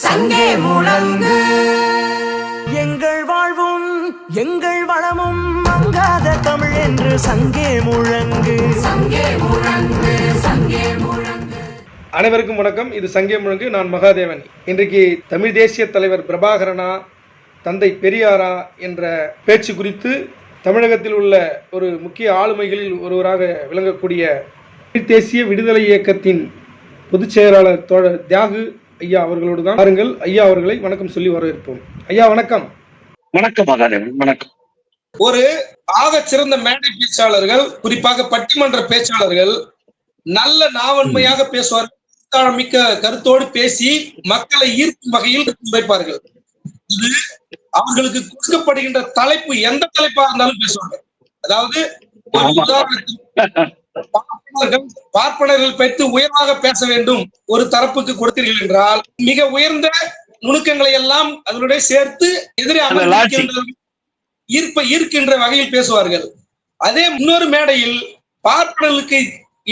சங்கே முழங்கு. எங்கள் வாழ்வும் எங்கள் வளமும் மங்காத தமிழ் என்று சங்கே முழங்கு. சங்கே முழங்கு சங்கே முழங்கு. அனைவருக்கும் வணக்கம். இது சங்கே முழங்கு நான் மகாதேவன். இன்றைக்கு தமிழ் தேசிய தலைவர் பிரபாகரனா தந்தை பெரியாரா என்ற பேச்சு குறித்து தமிழகத்தில் உள்ள ஒரு முக்கிய ஆளுமைகளில் ஒருவராக விளங்கக்கூடிய தமிழ் தேசிய விடுதலை இயக்கத்தின் பொதுச் செயலாளர் தோழர் தியாகு ஐயா அவர்களோடு தான் பாருங்கள். ஐயா அவர்களை வணக்கம் சொல்லி வரவேற்போம். ஐயா வணக்கம். வணக்கம் மகாதேவன். வணக்கம். ஒரு ஆக சிறந்த மேடை பேச்சாளர்கள் குறிப்பாக பட்டிமன்ற பேச்சாளர்கள் நல்ல நாவன்மையாக பேசுவார்கள் மிக்க கருத்தோடு பேசி மக்களை ஈர்க்கும் வகையில் வைப்பார்கள் இது அவர்களுக்கு கொடுக்கப்படுகின்ற தலைப்பு எந்த தலைப்பா இருந்தாலும் பேசுவாங்க. அதாவது ஒரு ஆமா. உதாரணத்துக்கு பார்ப்பனர்கள் பற்றி உயர்வாக பேச வேண்டும். ஒரு தரப்புக்கு கொடுத்தீர்கள் என்றால் மிக உயர்ந்த நுணுக்கங்களை எல்லாம் அதனுடைய சேர்த்து எதிரே ஈர்ப்ப ஈர்க்கின்ற வகையில் பேசுவார்கள். அதே இன்னொரு மேடையில் பார்ப்பனர்களுக்கு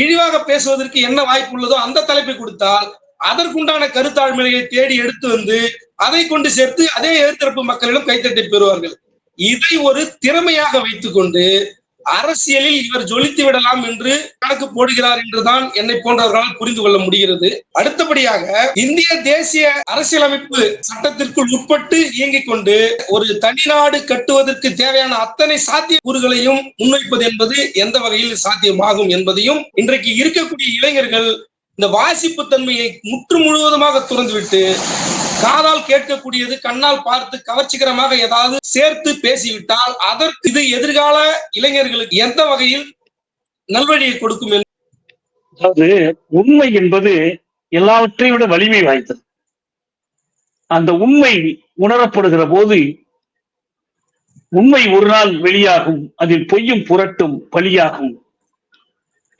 இழிவாக பேசுவதற்கு என்ன வாய்ப்பு உள்ளதோ அந்த தலைப்பை கொடுத்தால் அதற்குண்டான கருத்தாழ்மையை தேடி எடுத்து வந்து அதை கொண்டு சேர்த்து அதே எதிர்த்தரப்பு மக்களிடம் கைத்தட்டை பெறுவார்கள். இதை ஒரு திறமையாக வைத்துக்கொண்டு அரசியலில் இவர் ஜொலித்து விடலாம் என்று கணக்கு போடுகிறார் என்றுதான் என்னை போன்றவர்களால் புரிந்து கொள்ள முடிகிறது. அடுத்தபடியாக இந்திய தேசிய அரசியலமைப்பு சட்டத்திற்குள் உட்பட்டு இயங்கிக் கொண்டு ஒரு தனிநாடு கட்டுவதற்கு தேவையான அத்தனை சாத்திய கூறுகளையும் முன்வைப்பது என்பது எந்த வகையில் சாத்தியமாகும் என்பதையும் இன்றைக்கு இருக்கக்கூடிய இளைஞர்கள் இந்த வாசிப்பு தன்மையை முற்று முழுவதுமாக துறந்துவிட்டு காதால் கேட்கக்கூடியது கண்ணால் பார்த்து கவர்ச்சிகரமாக ஏதாவது சேர்த்து பேசிவிட்டால் அதற்கு இது எதிர்கால இளைஞர்களுக்கு எந்த வகையில் நல்வழியை கொடுக்கும் என்று அதாவது உண்மை என்பது எல்லாவற்றையும் விட வலிமை வாய்ந்தது. அந்த உண்மை உணரப்படுகிற போது உண்மை ஒரு நாள் வெளியாகும் அதில் பொய்யும் புரட்டும் பலியாகும்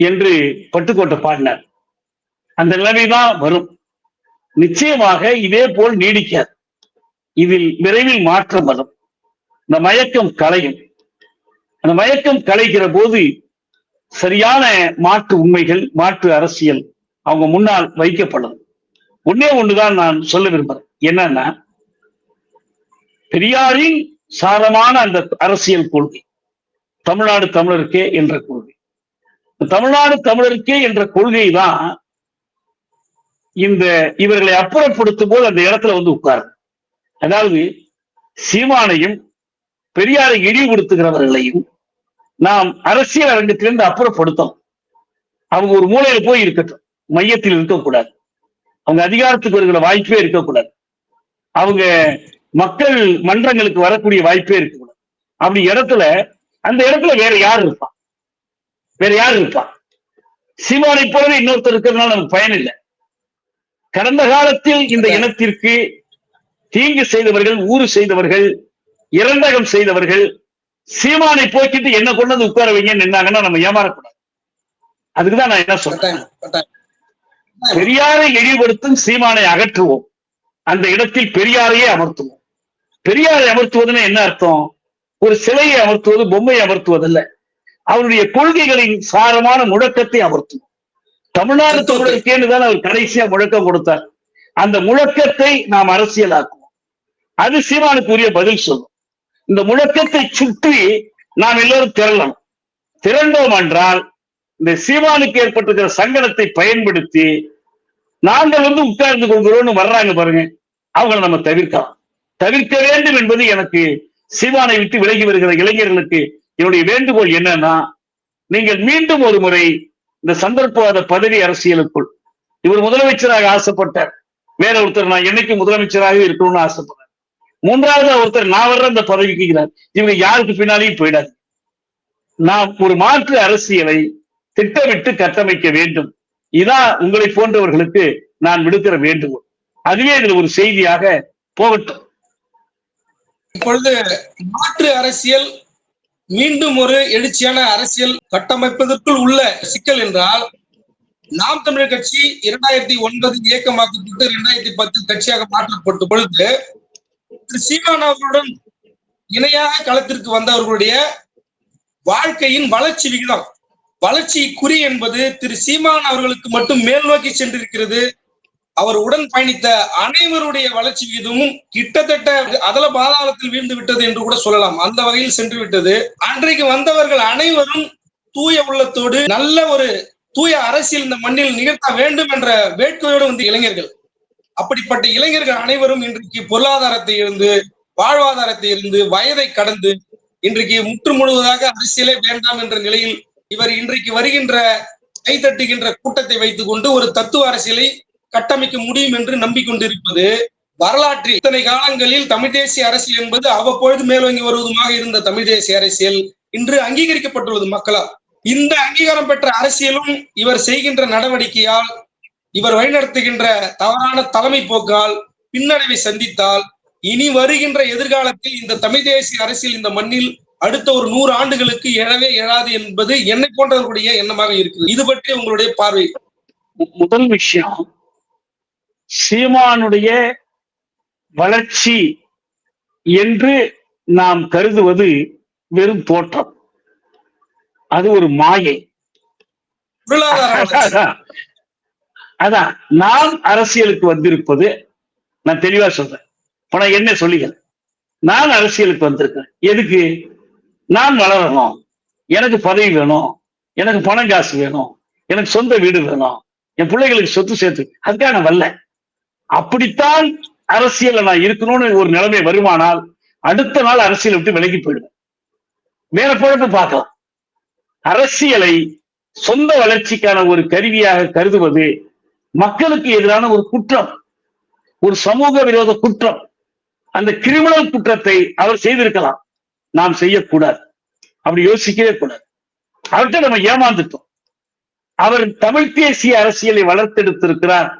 என்று பட்டுக்கோட்டை பாடினார். அந்த நிலைமைதான் வரும். நிச்சயமாக இதே போல் நீடிக்காது. இதில் விரைவில் மாற்றம் வரும். இந்த மயக்கம் களையும். அந்த மயக்கம் கலைகிற போது சரியான மாற்று உண்மைகள் மாற்று அரசியல் அவங்க முன்னால் வைக்கப்படும். ஒன்னே ஒண்ணுதான் நான் சொல்ல விரும்புறேன். என்னன்னா பெரியாரின் சாரமான அந்த அரசியல் கொள்கை தமிழ்நாடு தமிழருக்கே என்ற கொள்கை. தமிழ்நாடு தமிழருக்கே என்ற கொள்கை தான் இந்த இவர்களை அப்புறப்படுத்தும் போது அந்த இடத்துல வந்து உட்காரு. அதாவது சீமானையும் பெரியாரை இழிவுபடுத்துகிறவர்களையும் நாம் அரசியல் அரங்கத்திலிருந்து அப்புறப்படுத்தோம் அவங்க ஒரு மூலையில போய் இருக்கட்டும். மையத்தில் இருக்கக்கூடாது. அவங்க அதிகாரத்துக்கு வருகிற வாய்ப்பே இருக்கக்கூடாது. அவங்க மக்கள் மன்றங்களுக்கு வரக்கூடிய வாய்ப்பே இருக்கக்கூடாது. அப்படி இடத்துல அந்த இடத்துல வேற யார் இருப்பான் வேற யார் இருப்பான் சீமானை போலவே இன்னொருத்தர் இருக்கிறதுனால நமக்கு பயன் இல்லை. கடந்த காலத்தில் இந்த இனத்திற்கு தீங்கு செய்தவர்கள் ஊறு செய்தவர்கள் இரண்டகம் செய்தவர்கள் சீமானை போக்கிட்டு என்ன கொண்டு வந்து உட்கார வைங்கன்னு நின்னாங்கன்னா நம்ம ஏமாறக்கூடாது. அதுக்குதான் நான் என்ன சொல்றேன். பெரியாரை இழிவுபடுத்தும் சீமானை அகற்றுவோம். அந்த இடத்தில் பெரியாரையே அமர்த்துவோம். பெரியாரை அமர்த்துவதுன்னு என்ன அர்த்தம்? ஒரு சிலையை அமர்த்துவது பொம்மையை அமர்த்துவதல்ல. அவருடைய கொள்கைகளின் சாரமான முழக்கத்தை அமர்த்துவோம். தமிழ்நாடு தமிழருக்கேன்னு தான் அவர் கடைசியா முழக்கம் கொடுத்தார். அந்த முழக்கத்தை நாம் அரசியலாக்குவோம். அது சீமானுக்கு உரிய பதில் சொல்லும். இந்த முழக்கத்தை சுற்றி நாம் எல்லோரும் திரளணும். திரண்டோம் என்றால் இந்த சீமானுக்கு ஏற்பட்டிருக்கிற சங்கடத்தை பயன்படுத்தி நாங்கள் வந்து உட்கார்ந்து கொள்கிறோம்னு வர்றாங்க பாருங்க. அவங்களை நம்ம தவிர்க்கலாம். தவிர்க்க வேண்டும் என்பது எனக்கு சீமானை விட்டு விலகி வருகிற இளைஞர்களுக்கு என்னுடைய வேண்டுகோள் என்னன்னா நீங்கள் மீண்டும் ஒரு முறை இந்த சந்தர்ப்பவாத பதவி அரசியலுக்குள். இவர் முதலமைச்சராக ஆசைப்பட்டார். வேற ஒருத்தர் நான் என்னைக்கு முதலமைச்சராக இருக்கணும்னு ஆசைப்படுறேன் மூன்றாவது ஒருத்தர் நான் வர்ற அந்த பதவிக்குகிறார் இவங்க யாருக்கு பின்னாலேயும் போயிடாது நாம் ஒரு மாற்று அரசியலை திட்டமிட்டு கட்டமைக்க வேண்டும். இதான் உங்களை போன்றவர்களுக்கு நான் விடுக்கிற வேண்டுகோள். அதுவே இதுல ஒரு செய்தியாக போகட்டும். இப்பொழுது மாற்று அரசியல் மீண்டும் ஒரு எழுச்சியான அரசியல் கட்டமைப்பதற்குள் உள்ள சிக்கல் என்றால் நாம் தமிழர் கட்சி இரண்டாயிரத்தி ஒன்பது இயக்கமாக்கப்பட்டு இரண்டாயிரத்தி பத்து கட்சியாக மாற்றப்பட்ட பொழுது திரு சீமான் அவர்களுடன் இணையாக களத்திற்கு வந்தவர்களுடைய வாழ்க்கையின் வளர்ச்சி விகிதம் வளர்ச்சி குறி என்பது திரு சீமான் அவர்களுக்கு மட்டும் மேல் நோக்கி சென்றிருக்கிறது. அவர் உடன் பயணித்த அனைவருடைய வளர்ச்சி விகிதமும் கிட்டத்தட்ட அதல பாதாளத்தில் வீழ்ந்து விட்டது என்று கூட சொல்லலாம். அந்த வகையில் சென்று விட்டது. அன்றைக்கு வந்தவர்கள் அனைவரும் தூய உள்ளத்தோடு நல்ல ஒரு தூய அரசியல் இந்த மண்ணில் நிகழ்த்த வேண்டும் என்ற வேட்கையோடு வந்த இளைஞர்கள். அப்படிப்பட்ட இளைஞர்கள் அனைவரும் இன்றைக்கு பொருளாதாரத்தை இருந்து வாழ்வாதாரத்தை இருந்து வயதை கடந்து இன்றைக்கு முற்று முழுவதாக அரசியலே வேண்டாம் என்ற நிலையில் இவர் இன்றைக்கு வருகின்ற கைதட்டுகின்ற கூட்டத்தை வைத்துக் கொண்டு ஒரு தத்துவ அரசியலை கட்டமைக்க முடியும் என்று நம்பிக்கொண்டிருப்பது வரலாற்றில் இத்தனை காலங்களில் தமிழ் தேசிய அரசியல் என்பது அவ்வப்பொழுது மேலோங்கி வருவதுமாக இருந்த தமிழ் தேசிய அரசியல் இன்று அங்கீகரிக்கப்பட்டுள்ளது மக்களால் இந்த அங்கீகாரம் பெற்ற அரசியலும் இவர் செய்கின்ற நடவடிக்கையால் இவர் வழிநடத்துகின்ற தவறான தலைமை போக்கால் பின்னடைவை சந்தித்தால் இனி வருகின்ற எதிர்காலத்தில் இந்த தமிழ் தேசிய அரசியல் இந்த மண்ணில் அடுத்த ஒரு நூறு ஆண்டுகளுக்கு எழவே எழாது என்பது என்னை போன்றவர்களுடைய எண்ணமாக இருக்குது இது பற்றி உங்களுடைய பார்வை. முதல் விஷயம் சீமானுடைய வளர்ச்சி என்று நாம் கருதுவது வெறும் தோற்றம். அது ஒரு மாயை. அதான். நான் அரசியலுக்கு வந்திருப்பது நான் தெளிவா சொல்றேன். நான் என்ன சொல்லிக்கிறேன்? நான் அரசியலுக்கு வந்திருக்கேன் எதுக்கு? நான் வளரணும். எனக்கு பதவி வேணும். எனக்கு பணம் காசு வேணும். எனக்கு சொந்த வீடு வேணும். என் பிள்ளைகளுக்கு சொத்து சேர்த்து. அதுக்காக நான் வரல. அப்படித்தான் அரசியல் நான் இருக்கணும்னு ஒரு நிலைமை வருமானால் அடுத்த நாள் அரசியல் விட்டு விலகி போயிடுவேன். வேற பொழப்பு பார்க்கலாம். அரசியலை சொந்த வளர்ச்சிக்கான ஒரு கருவியாக கருதுவது மக்களுக்கு எதிரான ஒரு குற்றம் ஒரு சமூக விரோத குற்றம். அந்த கிரிமினல் குற்றத்தை அவர் செய்திருக்கலாம். நாம் செய்யக்கூடாது. அப்படி யோசிக்கவே கூடாது. அவர்கிட்ட நம்ம ஏமாந்துட்டோம். அவர் தமிழ் தேசிய அரசியலை வளர்த்தெடுத்திருக்கிறார்.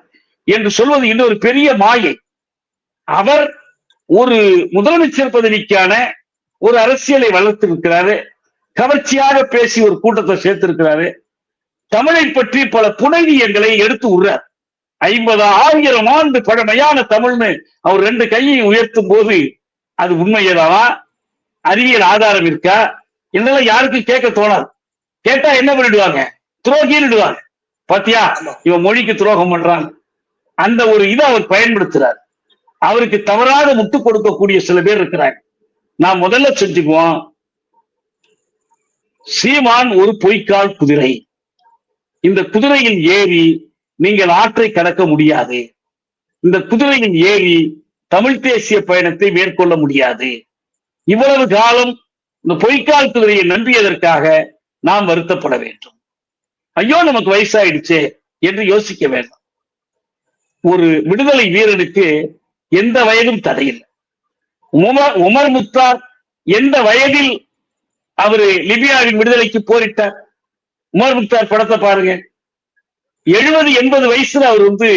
என்று சொல்வது இன்னொரு பெரிய மாயை. அவர் ஒரு முதலமைச்சர் பதவிக்கான ஒரு அரசியலை வளர்த்திருக்கிறாரு. கவர்ச்சியாக பேசி ஒரு கூட்டத்தை சேர்த்திருக்கிறாரு. தமிழை பற்றி பல புனைவியங்களை எடுத்து விடுறார் ஐம்பது ஆயிரம் ஆண்டு பழமையான தமிழ்னு அவர் ரெண்டு கையையும் உயர்த்தும் போது அது உண்மையதாவா அறிவியல் ஆதாரம் இருக்கா? இதெல்லாம் யாருக்கும் கேட்க தோணாது. கேட்டா என்ன பண்ணிடுவாங்க? துரோகிடுவாங்க பாத்தியா. இவன் மொழிக்கு துரோகம் பண்றான். அந்த ஒரு இதை அவர் பயன்படுத்துறார். அவருக்கு தவறாக முட்டு கொடுக்கக்கூடிய சில பேர் இருக்கிறாங்க. நான் முதல்ல செஞ்சுக்குவோம். சீமான் ஒரு பொய்க்கால் குதிரை. இந்த குதிரையில் ஏறி நீங்கள் ஆற்றை கடக்க முடியாது. இந்த குதிரையில் ஏறி தமிழ் தேசிய பயணத்தை மேற்கொள்ள முடியாது. இவ்வளவு காலம் இந்த பொய்க்கால் குதிரையை நம்பியதற்காக நாம் வருத்தப்பட வேண்டும். ஐயோ நமக்கு வயசாயிடுச்சே என்று யோசிக்க வேண்டாம். ஒரு விடுதலை வீரனுக்கு எந்த வயதும் தடையில்லை. உமர் உமர் முத்தார் எந்த வயதில் அவரு லிபியாவின் விடுதலைக்கு போரிட்டார்? உமர் முக்தார் படத்தை பாருங்க. எழுபது எண்பது வயசுல அவர் வந்து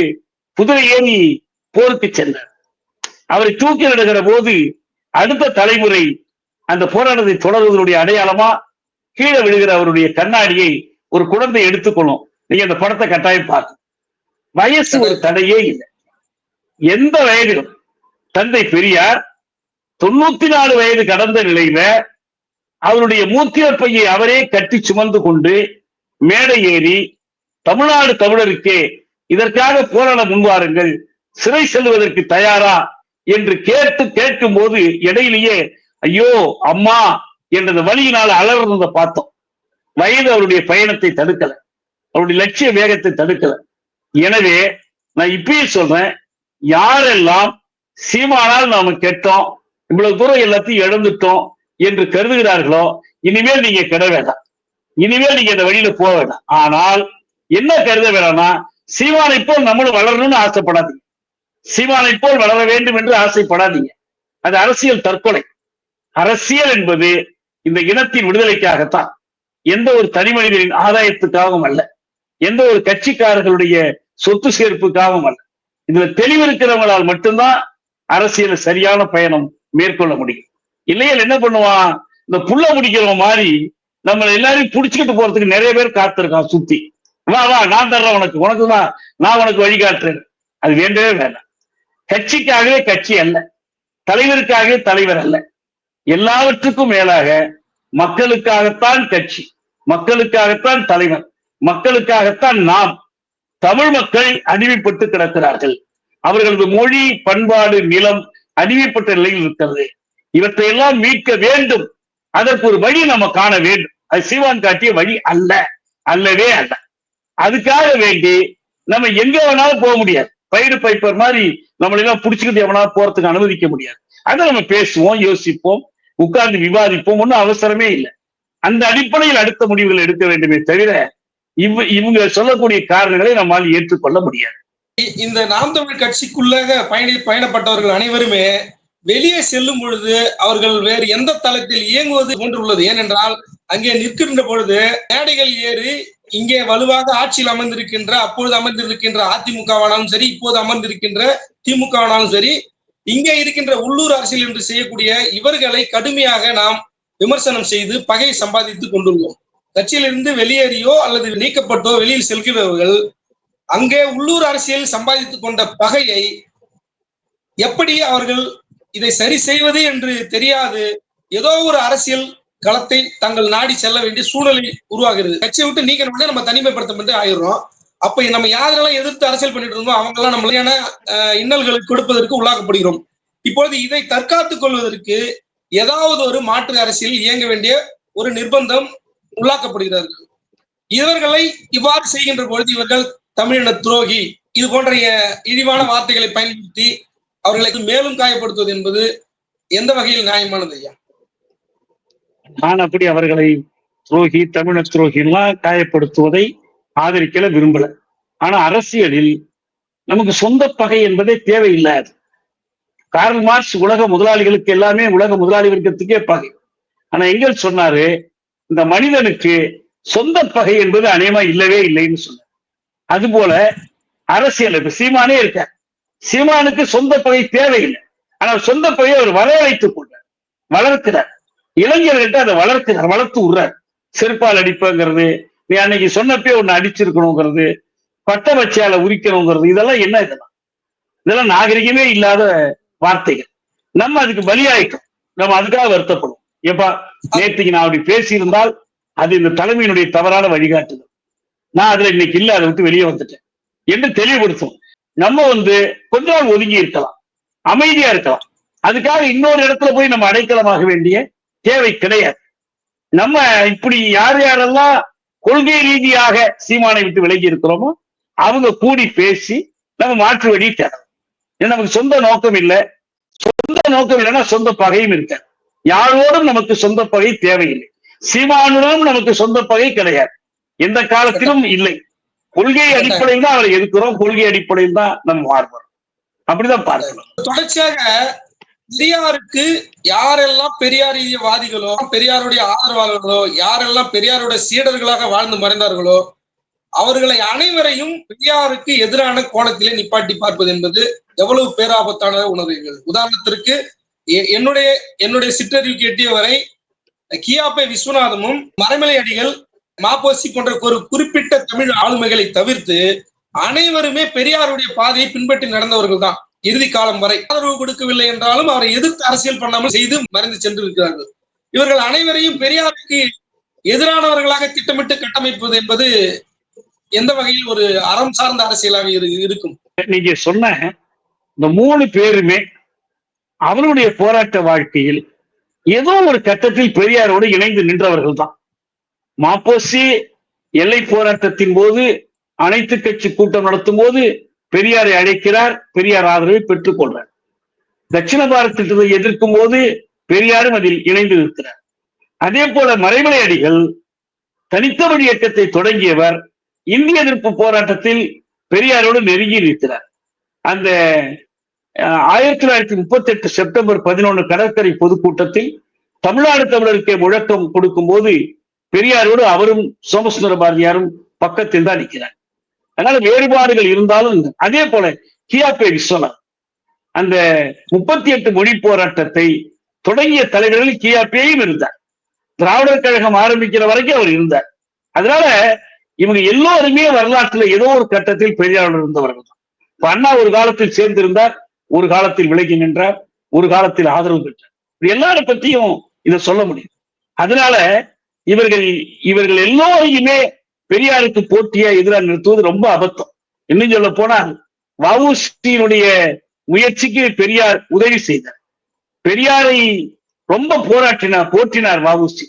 குதிரை ஏறி போருக்கு சென்றார். அவரை தூக்கி நடுகிற போது அடுத்த தலைமுறை அந்த போராட்டத்தை தொடர்வதனுடைய அடையாளமா கீழே விழுகிற அவருடைய கண்ணாடியை ஒரு குழந்தை எடுத்துக்கணும் நீங்க அந்த படத்தை கட்டாயம் பார்க்கணும். வயசு ஒரு தடையே இல்லை. எந்த வயதிலும் தந்தை பெரியார் தொண்ணூத்தி நாலு வயது கடந்த நிலையில அவருடைய மூத்திர பையை அவரே கட்டி சுமந்து கொண்டு மேடை ஏறி தமிழ்நாடு தமிழருக்கே இதற்காக போராட முன்வாருங்கள் சிறை செல்வதற்கு தயாரா என்று கேட்டு கேட்கும் போது இடையிலேயே ஐயோ அம்மா என்றது வழியினால் அலர்ந்ததை பார்த்தோம் வயது அவருடைய பயணத்தை தடுக்கல. அவருடைய லட்சிய வேகத்தை தடுக்கல. எனவே நான் இப்பயும் சொல்றேன் யாரெல்லாம் சீமானால் நாம கெட்டோம் இவ்வளவு தூரம் எல்லாத்தையும் இழந்துட்டோம் என்று கருதுகிறார்களோ இனிமேல் நீங்க கெட வேண்டாம். இனிமேல் நீங்க இந்த வழியில போக வேண்டாம். ஆனால் என்ன கருத வேணாம்னா சீமானை போல் நம்மளும் வளரணும்னு ஆசைப்படாதீங்க. சீமானை போல் வளர வேண்டும் என்று ஆசைப்படாதீங்க. அது அரசியல் தற்கொலை. அரசியல் என்பது இந்த இனத்தின் விடுதலைக்காகத்தான். எந்த ஒரு தனி மனிதனின் ஆதாயத்துக்காகவும் அல்ல. எந்த ஒரு கட்சிக்காரர்களுடைய சொத்து சேர்ப்புக்காகவும் அல்ல இதுல தெளிவு இருக்கிறவங்களால் மட்டும்தான் அரசியல சரியான பயணம் மேற்கொள்ள முடியும். இல்லையா என்ன பண்ணுவான்? இந்த புள்ள முடிக்கிறவன் மாதிரி நம்ம எல்லாரையும் புடிச்சுக்கிட்டு போறதுக்கு நிறைய பேர் காத்திருக்கான் சுத்தி. வா வா நான் தர்றேன் உனக்கு. உனக்கு தான் நான் உனக்கு வழிகாட்டுறேன் அது வேண்டவே வேண்டாம். கட்சிக்காகவே கட்சி அல்ல. தலைவருக்காகவே தலைவர் அல்ல. எல்லாவற்றுக்கும் மேலாக மக்களுக்காகத்தான் கட்சி. மக்களுக்காகத்தான் தலைவர். மக்களுக்காகத்தான் நாம். தமிழ் மக்கள் அடிமைப்பட்டு கிடக்கிறார்கள். அவர்களது மொழி பண்பாடு நிலம் அடிமைப்பட்ட நிலையில் இருக்கிறது. இவற்றையெல்லாம் மீட்க வேண்டும். அதற்கு ஒரு வழி நம்ம காண வேண்டும். அது சீவான் காட்டிய வழி அல்ல. அல்லவே அல்ல. அதுக்காக வேண்டி நம்ம எங்க வேணாலும் போக முடியாது. பயிடு பைப்பர் மாதிரி நம்மளெல்லாம் புடிச்சுக்கிட்டு எவனாலும் போறதுக்கு அனுமதிக்க முடியாது. அதை நம்ம பேசுவோம் யோசிப்போம் உட்கார்ந்து விவாதிப்போம். ஒன்றும் அவசரமே இல்லை. அந்த அடிப்படையில் அடுத்த முடிவுகள் எடுக்க வேண்டுமே தவிர இவ இவங்க சொல்லக்கூடிய காரணங்களை நம்மால் ஏற்றுக்கொள்ள முடியாது. இந்த நாம் தமிழ் கட்சிக்குள்ளாக பயணி பயணப்பட்டவர்கள் அனைவருமே வெளியே செல்லும் பொழுது அவர்கள் வேறு எந்த தளத்தில் இயங்குவது போன்றுள்ளது. ஏனென்றால் அங்கே நிற்கின்ற பொழுது மேடைகள் ஏறி இங்கே வலுவாக ஆட்சியில் அமர்ந்திருக்கின்ற அப்பொழுது அமர்ந்திருக்கின்ற அதிமுகவானாலும் சரி இப்போது அமர்ந்திருக்கின்ற திமுகவானாலும் சரி இங்கே இருக்கின்ற உள்ளூர் அரசியல் என்று செய்யக்கூடிய இவர்களை கடுமையாக நாம் விமர்சனம் செய்து பகை சம்பாதித்துக் கொண்டுள்ளோம். கட்சியிலிருந்து வெளியேறியோ அல்லது நீக்கப்பட்டோ வெளியில் செல்கிறவர்கள் அங்கே உள்ளூர் அரசியல் சம்பாதித்துக் கொண்ட பகையை எப்படி அவர்கள் இதை சரி செய்வது என்று தெரியாது. ஏதோ ஒரு அரசியல் களத்தை தங்கள் நாடி செல்ல வேண்டிய சூழலை உருவாகிறது. கட்சியை விட்டு நீக்கணும்னா நம்ம தனிமைப்படுத்தப்பட்டு ஆயிடுறோம். அப்ப நம்ம யாரெல்லாம் எதிர்த்து அரசியல் பண்ணிட்டு இருந்தோம் அவங்க எல்லாம் நம்மளையான இன்னல்களுக்கு கொடுப்பதற்கு உள்ளாக்கப்படுகிறோம். இப்பொழுது இதை தற்காத்துக் கொள்வதற்கு ஏதாவது ஒரு மாற்று அரசியல் இயங்க வேண்டிய ஒரு நிர்பந்தம் உள்ளாக்கப்படுகிறார்கள் இவர்களை இவ்வாறு செய்கின்ற பொழுது இவர்கள் தமிழின துரோகி. இது போன்ற இழிவான வார்த்தைகளை பயன்படுத்தி அவர்களுக்கு மேலும் காயப்படுத்துவது என்பது எந்த வகையில் நியாயமானது ஐயா? நான் அப்படி அவர்களை துரோகி தமிழ துரோகி எல்லாம் காயப்படுத்துவதை ஆதரிக்கல விரும்பல. ஆனா அரசியலில் நமக்கு சொந்த பகை என்பதே தேவையில்லாது. கார்ல் மார்க்ஸ் உலக முதலாளிகளுக்கு எல்லாமே உலக முதலாளி வர்க்கத்துக்கே பகை. ஆனா எங்கள் சொன்னாரு இந்த மனிதனுக்கு சொந்த பகை என்பது அநேகமா இல்லவே இல்லைன்னு சொன்ன அது போல அரசியல் இப்ப சீமானே இருக்க சீமானுக்கு சொந்த பகை தேவையில்லை. ஆனால் சொந்த பகையை அவர் வரவழைத்துக் கொண்டார் வளர்க்கிறார். இளைஞர்கிட்ட அதை வளர்க்கிறார் வளர்த்து விடுறார். செருப்பால் அடிப்புங்கிறது நீ அன்னைக்கு சொன்னப்பே ஒன்னு அடிச்சிருக்கணுங்கிறது பட்ட வச்சியால உரிக்கணுங்கிறது இதெல்லாம் என்ன இதெல்லாம்? இதெல்லாம் நாகரிகமே இல்லாத வார்த்தைகள். நம்ம அதுக்கு பலியாயிட்டோம். நம்ம அதுக்காக வருத்தப்படும் எப்பா நேற்றுக்கு நான் அப்படி பேசியிருந்தால் அது இந்த தலைமையினுடைய தவறான வழிகாட்டுதல். நான் அதுல இன்னைக்கு இல்ல அதை விட்டு வெளியே வந்துட்டேன். என்று தெளிவுபடுத்தும். நம்ம வந்து கொஞ்ச நாள் ஒதுங்கி இருக்கலாம். அமைதியா இருக்கலாம். அதுக்காக இன்னொரு இடத்துல போய் நம்ம அடைக்கலமாக வேண்டிய தேவை கிடையாது. நம்ம இப்படி யார் யாரெல்லாம் கொள்கை ரீதியாக சீமானை விட்டு விலகி இருக்கிறோமோ அவங்க கூடி பேசி நம்ம மாற்று வழி தேடலாம். ஏன்னா நமக்கு சொந்த நோக்கம் இல்லை. சொந்த நோக்கம் இல்லைன்னா சொந்த பகையும் இருக்காது. யாரோடும் நமக்கு சொந்த பகை தேவையில்லை. சீமானுடன் நமக்கு சொந்த பகை கிடையாது. எந்த காலத்திலும் இல்லை. கொள்கை அடிப்படையில் தான் அவரை எதிர்க்கிறோம். கொள்கை அடிப்படையில் தான் நம்ம மாறுபடுறோம் அப்படிதான் பார்க்கணும். தொடர்ச்சியாக பெரியாருக்கு யாரெல்லாம் பெரியாரியவாதிகளோ பெரியாருடைய ஆதரவாளர்களோ யாரெல்லாம் பெரியாருடைய சீடர்களாக வாழ்ந்து மறைந்தார்களோ அவர்களை அனைவரையும் பெரியாருக்கு எதிரான கோணத்திலே நிப்பாட்டி பார்ப்பது என்பது எவ்வளவு பேராபத்தான உணர்வுகள். உதாரணத்திற்கு என்னுடைய என்னுடைய சிற்றறிவு எட்டிய வரை கியாப்பை விஸ்வநாதமும் மறைமலை அடிகள் மாப்போசி போன்ற ஒரு குறிப்பிட்ட தமிழ் ஆளுமைகளை தவிர்த்து அனைவருமே பெரியாருடைய பாதையை பின்பற்றி நடந்தவர்கள் தான் இறுதி காலம் வரை. ஆதரவு கொடுக்கவில்லை என்றாலும் அவரை எதிர்த்து அரசியல் பண்ணாமல் செய்து மறைந்து சென்று இருக்கிறார்கள் இவர்கள் அனைவரையும் பெரியாருக்கு எதிரானவர்களாக திட்டமிட்டு கட்டமைப்பது என்பது எந்த வகையில் ஒரு அறம் சார்ந்த அரசியலாக இருக்கும். நீங்க சொன்ன இந்த மூணு பேருமே அவருடைய போராட்ட வாழ்க்கையில் ஏதோ ஒரு கட்டத்தில் பெரியாரோடு இணைந்து நின்றவர்கள் தான் மாப்போசி எல்லை போராட்டத்தின் போது அனைத்து கட்சி கூட்டம் நடத்தும் போது பெரியாரை அழைக்கிறார் பெரியார் ஆதரவை பெற்றுக் கொள்றார். தட்சிண பாரத திட்டத்தை எதிர்க்கும் போது பெரியாரும் அதில் இணைந்து இருக்கிறார் அதே போல மறைமலை அடிகள் தனித்தவழி இயக்கத்தை தொடங்கியவர் இந்திய எதிர்ப்பு போராட்டத்தில் பெரியாரோடு நெருங்கி இருக்கிறார் அந்த ஆயிரத்தி தொள்ளாயிரத்தி முப்பத்தி எட்டு செப்டம்பர் பதினொன்று கடற்கரை பொதுக்கூட்டத்தில் தமிழ்நாடு தமிழருக்கே முழக்கம் கொடுக்கும் போது பெரியாரோடு அவரும் சோமசுந்தர பாரதியாரும் பக்கத்தில் தான் நிற்கிறார். அதனால வேறுபாடுகள் இருந்தாலும் அதே போல கியாபே விஸ்வநாத் அந்த முப்பத்தி எட்டு மொழி போராட்டத்தை தொடங்கிய தலைவர்களில் கியாபேயும் இருந்தார். திராவிடர் கழகம் ஆரம்பிக்கிற வரைக்கும் அவர் இருந்தார். அதனால இவங்க எல்லோருமே வரலாற்றுல ஏதோ ஒரு கட்டத்தில் பெரியாரோடு இருந்தவர்கள் தான். இப்ப அண்ணா ஒரு காலத்தில் சேர்ந்திருந்தார். ஒரு காலத்தில் விலகி நின்றார் ஒரு காலத்தில் ஆதரவு பெற்றார் இது எல்லாரை பத்தியும் இதை சொல்ல முடியும். அதனால இவர்கள் இவர்கள் எல்லோரையுமே பெரியாருக்கு போட்டியா எதிராக நிறுத்துவது ரொம்ப அபத்தம். இன்னும் சொல்ல போனால் வவுசியினுடைய முயற்சிக்கு பெரியார் உதவி செய்தார். பெரியாரை ரொம்ப போராட்டினார் போற்றினார் வவுசி.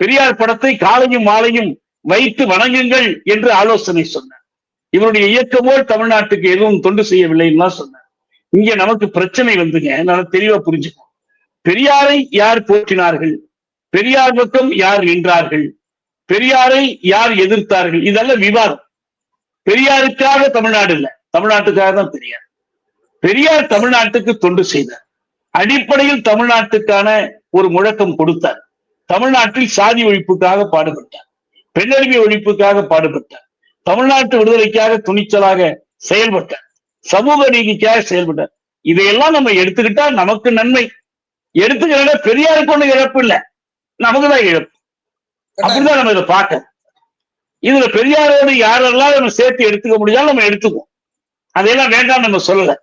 பெரியார் படத்தை காலையும் மாலையும் வைத்து வணங்குங்கள் என்று ஆலோசனை சொன்னார். இவருடைய இயக்கமோ தமிழ்நாட்டுக்கு எதுவும் தொண்டு செய்யவில்லைன்னா சொன்னார். இங்க நமக்கு பிரச்சனை வந்துங்க. நல்லா தெளிவா புரிஞ்சுக்கணும். பெரியாரை யார் போற்றினார்கள்? பெரியார் பக்கம் யார் நின்றார்கள்? பெரியாரை யார் எதிர்த்தார்கள்? இதெல்லாம் விவாதம். பெரியாருக்காக தமிழ்நாடு இல்ல. தமிழ்நாட்டுக்காக தான் பெரியார். பெரியார் தமிழ்நாட்டுக்கு தொண்டு செய்தார். அடிப்படையில் தமிழ்நாட்டுக்கான ஒரு முழக்கம் கொடுத்தார். தமிழ்நாட்டில் சாதி ஒழிப்புக்காக பாடுபட்டார். பெண்ணடிமை ஒழிப்புக்காக பாடுபட்டார். தமிழ்நாட்டு விடுதலைக்காக துணிச்சலாக செயல்பட்டார். சமூக நீதிக்காக செயல்பட்டார் இதையெல்லாம் நம்ம எடுத்துக்கிட்டா நமக்கு நன்மை. எடுத்துக்கிறத பெரியாருக்கு ஒண்ணு இழப்பு இல்ல. நமக்குதான் இழப்பு. அப்படிதான் நம்ம இதை பார்க்க இதுல பெரியாரோடு யாரெல்லாம் நம்ம சேர்த்து எடுத்துக்க முடிஞ்சாலும் நம்ம எடுத்துக்குவோம். அதையெல்லாம் வேண்டாம் நம்ம சொல்லல.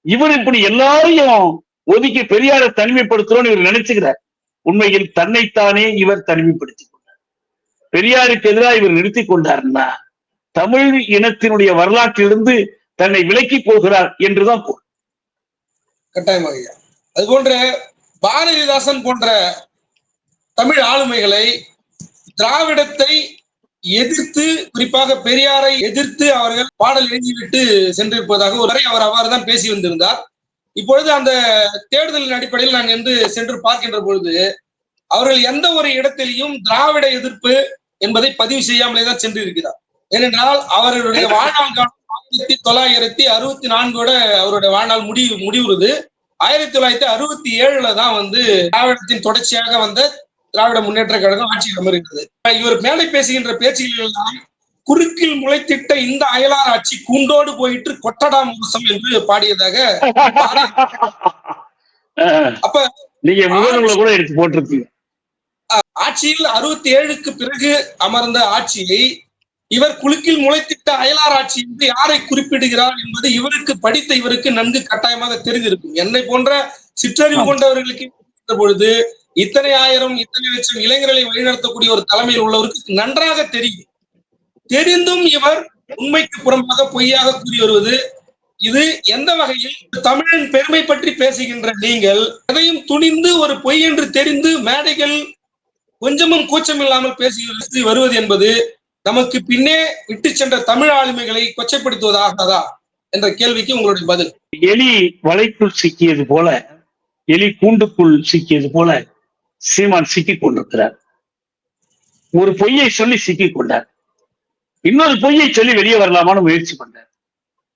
இவர் இப்படி எல்லாரையும் ஒதுக்கி பெரியாரை தனிமைப்படுத்துறோம்னு இவர் நினைச்சுக்கிறார். உண்மையில் தன்னைத்தானே இவர் தனிமைப்படுத்தி கொண்டார். பெரியாருக்கு எதிராக இவர் நிறுத்தி கொண்டார்னா தமிழ் இனத்தினுடைய வரலாற்றிலிருந்து தன்னை விலக்கி போகிறார் என்றுதான் கட்டாயமாக அது போன்ற பாரதிதாசன் போன்ற தமிழ் ஆளுமைகளை திராவிடத்தை எதிர்த்து குறிப்பாக பெரியாரை எதிர்த்து அவர்கள் பாடல் எழுதிவிட்டு சென்றிருப்பதாக ஒரு வரை அவர் அவ்வாறு தான் பேசி வந்திருந்தார். இப்பொழுது அந்த தேடுதலின் அடிப்படையில் நான் என்று சென்று பார்க்கின்ற பொழுது அவர்கள் எந்த ஒரு இடத்திலையும் திராவிட எதிர்ப்பு என்பதை பதிவு செய்யாமலே தான் சென்றிருக்கிறார். ஏனென்றால் அவர்களுடைய வாழ்நாள் காலம் ஆயிரத்தி தொள்ளாயிரத்தி அறுபத்தி நான்கோட அவருடைய வாழ்நாள் முடிவு முடிவுறுது. ஆயிரத்தி தொள்ளாயிரத்தி அறுபத்தி ஏழுல தான் வந்து திராவிடத்தின் தொடர்ச்சியாக வந்த திராவிட முன்னேற்ற கழகம் ஆட்சியில் அமர்கிறது. இவர் மேலே பேசுகின்ற பேச்சுகளில் எல்லாம் குறுக்கில் முளைத்திட்ட இந்த அயலார் ஆட்சி கூண்டோடு போயிட்டு கொட்டடா மோசம் என்று பாடியதாக அப்ப நீங்க கூட எடுத்து போட்டிருக்கீங்க. ஆட்சியில் அறுபத்தி ஏழுக்கு பிறகு அமர்ந்த ஆட்சியை இவர் குலுக்கில் முளைத்திட்ட அயலார் ஆட்சி என்று யாரை குறிப்பிடுகிறார் என்பது இவருக்கு படித்த இவருக்கு நன்கு கட்டாயமாக தெரிந்திருக்கும். என்னை போன்ற சிற்றறிவு கொண்டவர்களுக்கு பொழுது இத்தனை ஆயிரம் இத்தனை லட்சம் இளைஞர்களை வழிநடத்தக்கூடிய ஒரு தலைமையில் உள்ளவருக்கு நன்றாக தெரியும். தெரிந்தும் இவர் உண்மைக்கு புறம்பாக பொய்யாக கூறி வருவது இது எந்த வகையில்? தமிழின் பெருமை பற்றி பேசுகின்ற நீங்கள் எதையும் துணிந்து ஒரு பொய் என்று தெரிந்து மேடைகள் கொஞ்சமும் கூச்சம் இல்லாமல் பேசி வருவது என்பது நமக்கு பின்னே விட்டு சென்ற தமிழ் ஆளுமைகளை கொச்சைப்படுத்துவதாகாதா என்ற கேள்விக்கு உங்களுடைய பதில். எலி வலைக்குள் சிக்கியது போல எலி கூண்டுக்குள் சிக்கியது போல சீமான் சிக்கிக் கொண்டிருக்கிறார். ஒரு பொய்யை சொல்லி சிக்கிக் கொண்டார். இன்னொரு பொய்யை சொல்லி வெளியே வரலாமான்னு முயற்சி பண்ணார்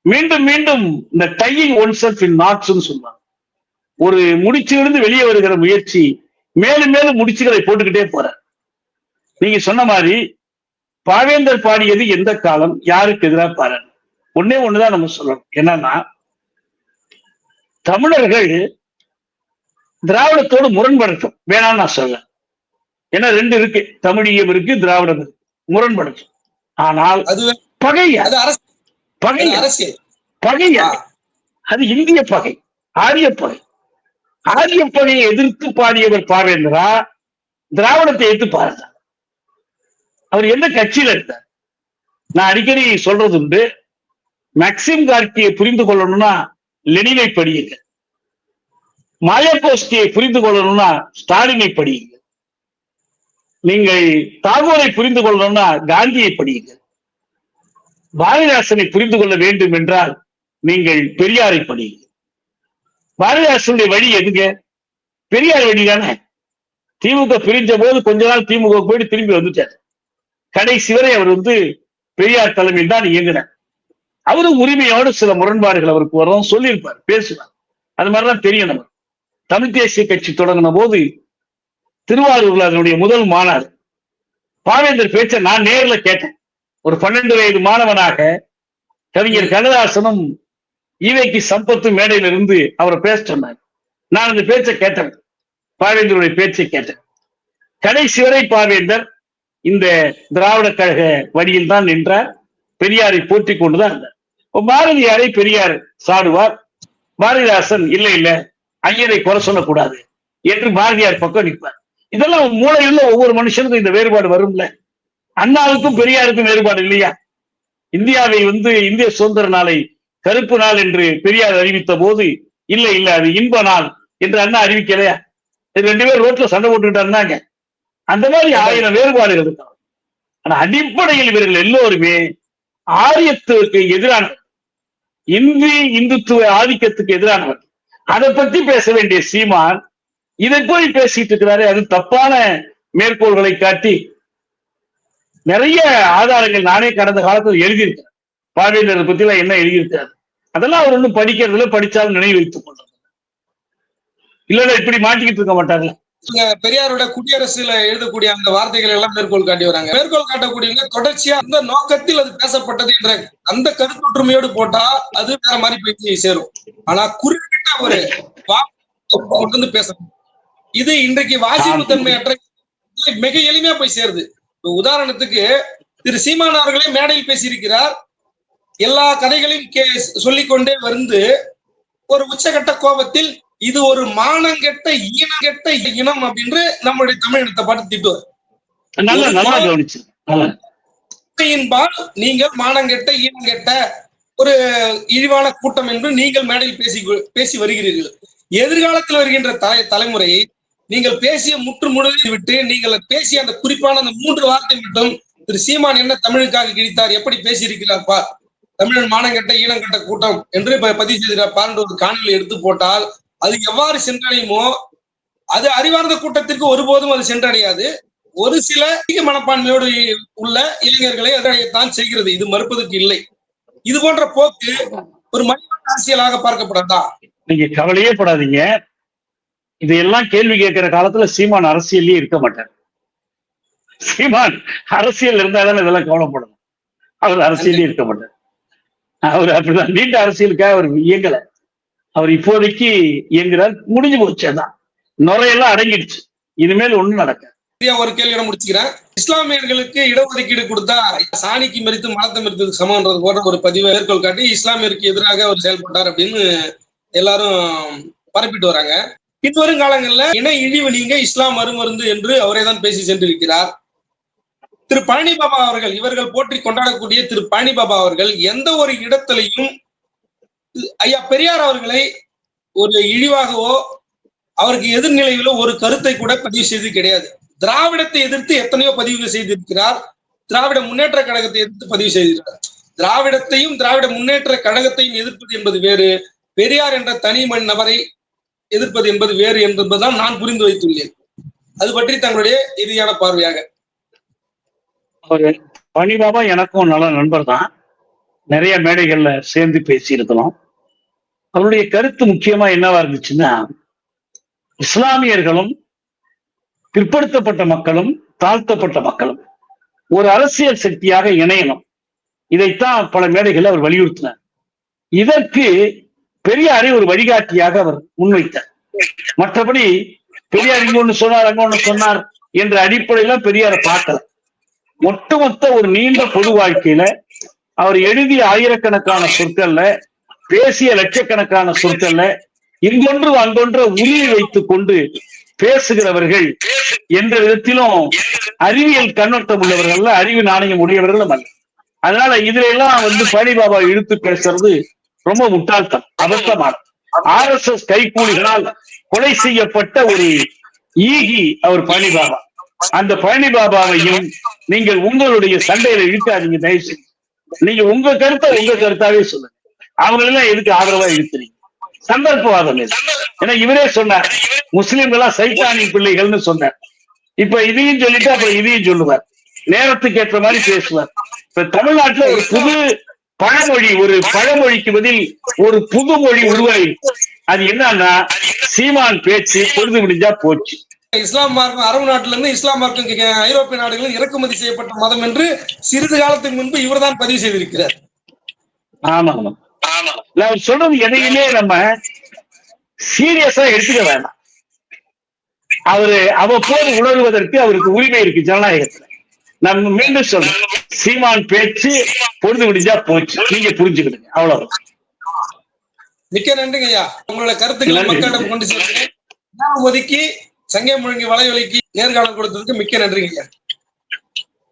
மீண்டும் மீண்டும் இந்த டையிங் ஒன் செல்ஃப் இன் நாட்ஸ்ன்னு சொல்லுவாங்க. ஒரு முடிச்சிலிருந்து வெளியே வருகிற முயற்சி மேலும் மேலும் முடிச்சுகளை போட்டுக்கிட்டே போறார். நீங்க சொன்ன மாதிரி பாவேந்தர் பாடியது எந்த காலம்? யாருக்கு எதிராக பாரு ஒன்னே ஒண்ணுதான் நம்ம சொல்லணும். என்னன்னா தமிழர்கள் திராவிடத்தோடு முரண்படட்டும் வேணாம்னு நான் சொல்ல ஏன்னா ரெண்டு இருக்கு. தமிழியம் இருக்கு திராவிடம் இருக்கு. முரண்படட்டும் ஆனால் அது பகையா. அது அரசு. பகை அது அரசியல் பகையா. அது இந்திய பகை. ஆரிய பகை. ஆரிய பகையை எதிர்த்து பாடியவர் பாவேந்திரா? திராவிடத்தை எதிர்த்து பாடினார் அவர் எந்த கட்சியில இருந்தார்? நான் அடிக்கடி சொல்றது உண்டு. மேக்சிம் கார்கியை புரிந்து கொள்ளணும்னா லெனினை படியுங்க. மாயகோஸ்கியை புரிந்து கொள்ளணும்னா ஸ்டாலினை படியுங்க. நீங்கள் தாகூரை புரிந்து கொள்ளணும்னா காந்தியை படியுங்க. பாரதிதாசனை புரிந்து கொள்ள வேண்டும் என்றால் நீங்கள் பெரியாரை படியுங்க. பாரதிதாசனுடைய வழி எதுங்க பெரியார் வழி தானே திமுக பிரிஞ்ச போது கொஞ்ச நாள் திமுக போயிட்டு திரும்பி வந்துட்டார். கடைசி வரை அவர் வந்து பெரியார் தலைமையில் தான் இயங்கினார். அவரும் உரிமையோடு சில முரண்பாடுகள் அவருக்கு வரும் சொல்லியிருப்பார் பேசுவார். அது மாதிரிதான் தெரியும் நம்ம தமிழ் தேசிய கட்சி தொடங்கின போது திருவாரூர்ல அதனுடைய முதல் மாநாடு. பாவேந்தர் பேச்ச நான் நேர்ல கேட்டேன். ஒரு பன்னெண்டு வயது மாணவனாக கவிஞர் கண்ணதாசனும் ஈவைக்கு சம்பத்து மேடையில இருந்து அவரை பேச சொன்னார். நான் அந்த பேச்சை கேட்டேன். பாவேந்தருடைய பேச்சை கேட்டேன். கடைசி வரை பாவேந்தர் இந்த திராவிட கழக வழியில் தான் நின்றார். பெரியாரை போற்றி கொண்டுதான் இருந்தார் பாரதியாரை பெரியார் சாடுவார். பாரதிதாசன் இல்லை இல்ல ஐயரை குறை சொல்லக்கூடாது என்று பாரதியார் பக்கம் நிற்பார். இதெல்லாம் மூளையுள்ள ஒவ்வொரு மனுஷனுக்கும் இந்த வேறுபாடு வரும்ல. அண்ணாவுக்கும் பெரியாருக்கும் வேறுபாடு இல்லையா? இந்தியாவை வந்து இந்திய சுதந்திர நாளை கருப்பு நாள் என்று பெரியார் அறிவித்த போது இல்லை இல்ல அது இன்ப நாள் என்று அண்ணா அறிவிக்கலையா? இது ரெண்டு பேரும் ரோட்ல சண்டை போட்டுக்கிட்டாங்க இருந்தாங்க அந்த மாதிரி ஆயிரம் வேறுபாடுகள் இருக்கலாம் ஆனா அடிப்படையில் இவர்கள் எல்லோருமே ஆரியத்துக்கு எதிரானவர். இந்தி இந்துத்துவ ஆதிக்கத்துக்கு எதிரானவர். அதை பத்தி பேச வேண்டிய சீமான் இதை போய் பேசிட்டு இருக்கிறாரு அது தப்பான மேற்கோள்களை காட்டி நிறைய ஆதாரங்கள் நானே கடந்த காலத்தில் எழுதியிருக்கேன் பார்வையினரை பத்தி எல்லாம் என்ன எழுதியிருக்காரு அதெல்லாம் அவர் ஒன்றும் படிக்கிறதுல படிச்சாலும் நினைவு வைத்துக் கொள்றது இல்லைன்னா இப்படி மாட்டிக்கிட்டு இருக்க மாட்டாங்க பெரியாரோட குடியரசுல எழுதக்கூடிய அந்த வார்த்தைகள் எல்லாம் மேற்கோள் காட்டி வராங்க. மேற்கோள் காட்டக்கூடியவங்க தொடர்ச்சியா அந்த நோக்கத்தில் அது பேசப்பட்டது என்ற அந்த கருத்தொற்றுமையோடு போட்டா அது வேற மாதிரி போய் சேரும். ஆனா குறிப்பிட்ட ஒரு கொண்டு வந்து பேசணும். இது இன்றைக்கு வாசிப்பு தன்மையற்ற மிக எளிமையா போய் சேருது. உதாரணத்துக்கு திரு சீமான் அவர்களே மேடையில் பேசியிருக்கிறார். எல்லா கதைகளையும் கே சொல்லிக்கொண்டே வந்து ஒரு உச்சகட்ட கோபத்தில் இது ஒரு மானங்கெட்ட ஈனங்கெட்ட இனம் அப்படின்னு நம்மளுடைய தமிழ் இனத்தை பார்த்து திட்டுவார். நீங்கள் மானங்கெட்ட ஈனங்கெட்ட ஒரு இழிவான கூட்டம் என்று நீங்கள் மேடையில் பேசி பேசி வருகிறீர்கள். எதிர்காலத்தில் வருகின்ற தலை தலைமுறையை நீங்கள் பேசிய முற்று முழுவதை விட்டு நீங்கள் பேசிய அந்த குறிப்பான அந்த மூன்று வார்த்தை மட்டும் திரு சீமான் என்ன தமிழுக்காக கிழித்தார் எப்படி பேசியிருக்கிறார் பார். தமிழன் மானங்கெட்ட ஈனங்கெட்ட கூட்டம் என்று பதிவு செய்திருக்கிறார். பார் என்று ஒரு காணொலி எடுத்து போட்டால் அது எவ்வாறு சென்றடையுமோ அது அறிவார்ந்த கூட்டத்திற்கு ஒருபோதும் அது சென்றடையாது. ஒரு சில அதிக மனப்பான்மையோடு உள்ள இளைஞர்களை அதைத்தான் செய்கிறது. இது மறுப்பதற்கு இல்லை. இது போன்ற போக்கு ஒரு மனித அரசியலாக பார்க்கப்படாதா நீங்க கவலையே படாதீங்க. இதையெல்லாம் கேள்வி கேட்கிற காலத்துல சீமான் அரசியல்லயே இருக்க மாட்டார். சீமான் அரசியல் இருந்தாலும் இதெல்லாம் கவலைப்படணும். அவர் அரசியலே இருக்க மாட்டார். அவர் அப்படிதான். நீண்ட அரசியலுக்காக அவர் இயங்கல. அவர் இப்போதைக்கு இயங்குறார் முடிஞ்சு போச்சு அதான். நுரையெல்லாம் அடங்கிடுச்சு. இனிமேல் ஒண்ணும் நடக்க ஒரு கேள்வி முடிச்சுக்கிறேன். இஸ்லாமியர்களுக்கு இடஒதுக்கீடு கொடுத்தா சாணிக்கு மறித்து மலத்தை மறித்தது சமம்ன்றது போன்ற ஒரு பதிவை மேற்கோள் காட்டி இஸ்லாமியருக்கு எதிராக அவர் செயல்பட்டார் அப்படின்னு எல்லாரும் பரப்பிட்டு வராங்க. பின்வரும் காலங்கள்ல இன இழிவு நீங்க இஸ்லாம் மறுமருந்து என்று அவரே தான் பேசி சென்றிருக்கிறார். திரு பழனி பாபா அவர்கள் இவர்கள் போற்றி கொண்டாடக்கூடிய திரு பழனி பாபா அவர்கள் எந்த ஒரு இடத்திலையும் ஐயா பெரியார் அவர்களை ஒரு இழிவாகவோ அவருக்கு எதிர்நிலையிலோ ஒரு கருத்தை கூட பதிவு செய்தது கிடையாது. திராவிடத்தை எதிர்த்து எத்தனையோ பதிவுகள் செய்திருக்கிறார். திராவிட முன்னேற்ற கழகத்தை எதிர்த்து பதிவு செய்திருக்கிறார். திராவிடத்தையும் திராவிட முன்னேற்ற கழகத்தையும் எதிர்ப்பது என்பது வேறு. பெரியார் என்ற தனி மண் நபரை எதிர்ப்பது என்பது வேறு என்பதுதான் நான் புரிந்து வைத்துள்ளேன். அது பற்றி தங்களுடைய இறுதியான பார்வையாக. ஒரு பணிபாபா எனக்கும் நல்ல நண்பர் தான் நிறைய மேடைகள்ல சேர்ந்து பேசியிருக்கிறோம் அவருடைய கருத்து முக்கியமா என்னவா இருந்துச்சுன்னா இஸ்லாமியர்களும் பிற்படுத்தப்பட்ட மக்களும் தாழ்த்தப்பட்ட மக்களும் ஒரு அரசியல் சக்தியாக இணையணும். இதைத்தான் பல மேடைகளில் அவர் வலியுறுத்தினார். இதற்கு பெரியாரை ஒரு வழிகாட்டியாக அவர் முன்வைத்தார். மற்றபடி பெரியார் இங்க ஒண்ணு சொன்னார் அங்க ஒண்ணு சொன்னார் என்ற அடிப்படையில பெரியாரை பார்க்கல. ஒட்டுமொத்த ஒரு நீண்ட பொது வாழ்க்கையில அவர் எழுதிய ஆயிரக்கணக்கான சொற்கள்ல பேசிய லட்சக்கணக்கான சொற்கள்ல இங்கொன்று அங்கொன்ற உரிமை வைத்துக் கொண்டு பேசுகிறவர்கள் எந்த விதத்திலும் அறிவியல் கண்ணோட்டம் உள்ளவர்கள் அறிவு நாணயம் உடையவர்களும் அல்ல. அதனால இதுல எல்லாம் வந்து பழனி பாபா இழுத்து பேசுறது ரொம்ப முட்டாள்தம் அபத்தமான. ஆர் எஸ் எஸ் கைகூலிகளால் கொலை செய்யப்பட்ட ஒரு ஈகி அவர் பழனி பாபா. அந்த பழனி பாபாவையும் நீங்கள் உங்களுடைய சண்டையில இழுக்காதீங்க தயவு செஞ்சு நீங்க உங்க கருத்தை உங்க கருத்தாவே சொல்லுங்க. அவங்களெல்லாம் எதுக்கு ஆதரவா இழுத்துறீங்க சந்தர்ப்பவாதம் இது. ஏன்னா இவரே சொன்னார் முஸ்லிம்களா சைத்தானின் பிள்ளைகள்னு சொன்னார். இப்ப இதையும் சொல்லிட்டு அப்புறம் இதையும் சொல்லுவார். நேரத்துக்கு ஏற்ற மாதிரி பேசுவார். இப்ப தமிழ்நாட்டுல ஒரு புது பழமொழி ஒரு பழமொழிக்கு பதில் ஒரு புது மொழி உருவாயிருக்கு அது என்னன்னா சீமான் பேச்சு பொழுது முடிஞ்சா போச்சு. இஸ்லாம் மார்க்கம் அரபு நாட்டில இருந்து இஸ்லாம் மார்க்கம் ஐரோப்பிய நாடுகளில் இறக்குமதி செய்யப்பட்ட மதம் என்று சிறிது காலத்துக்கு முன்பு இவர்தான் பதிவு செய்திருக்கிறார். ஆமா ஆமா. அவர் சொல்றது எதையுமே நம்ம சீரியஸா எடுத்துக்க வேண்டாம் அவரு அவ்வப்போது உணர்வதற்கு அவருக்கு உரிமை இருக்கு ஜனநாயகத்துல. நம்ம மீண்டும் சொல்றோம் சீமான் பேச்சு பொழுது முடிஞ்சா போச்சு. நீங்க புரிஞ்சுக்கிடுங்க. அவ்வளவு மிக்க நன்றிங்க ஐயா. உங்களோட கருத்துக்களை. மக்களிடம் கொண்டு சேர்த்து ஒதுக்கி சங்கே முழுங்கி வலைவலிக்கு நேர்காணல் கொடுத்ததுக்கு மிக்க நன்றிங்க.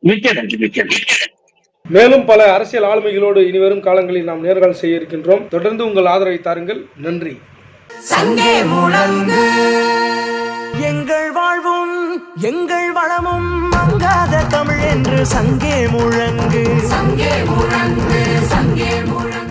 மிக்க நன்றி மிக்க மேலும் பல அரசியல் ஆளுமைகளோடு இனிவரும் காலங்களில் நாம் நேர்காணல் செய்ய இருக்கின்றோம். தொடர்ந்து உங்கள் ஆதரவை தாருங்கள். நன்றி. சங்கே முழங்கு. எங்கள் வாழ்வும் எங்கள் வளமும் மங்காத தமிழ் என்று சங்கே முழங்கு. சங்கே முழங்கு சங்கே முழங்கு.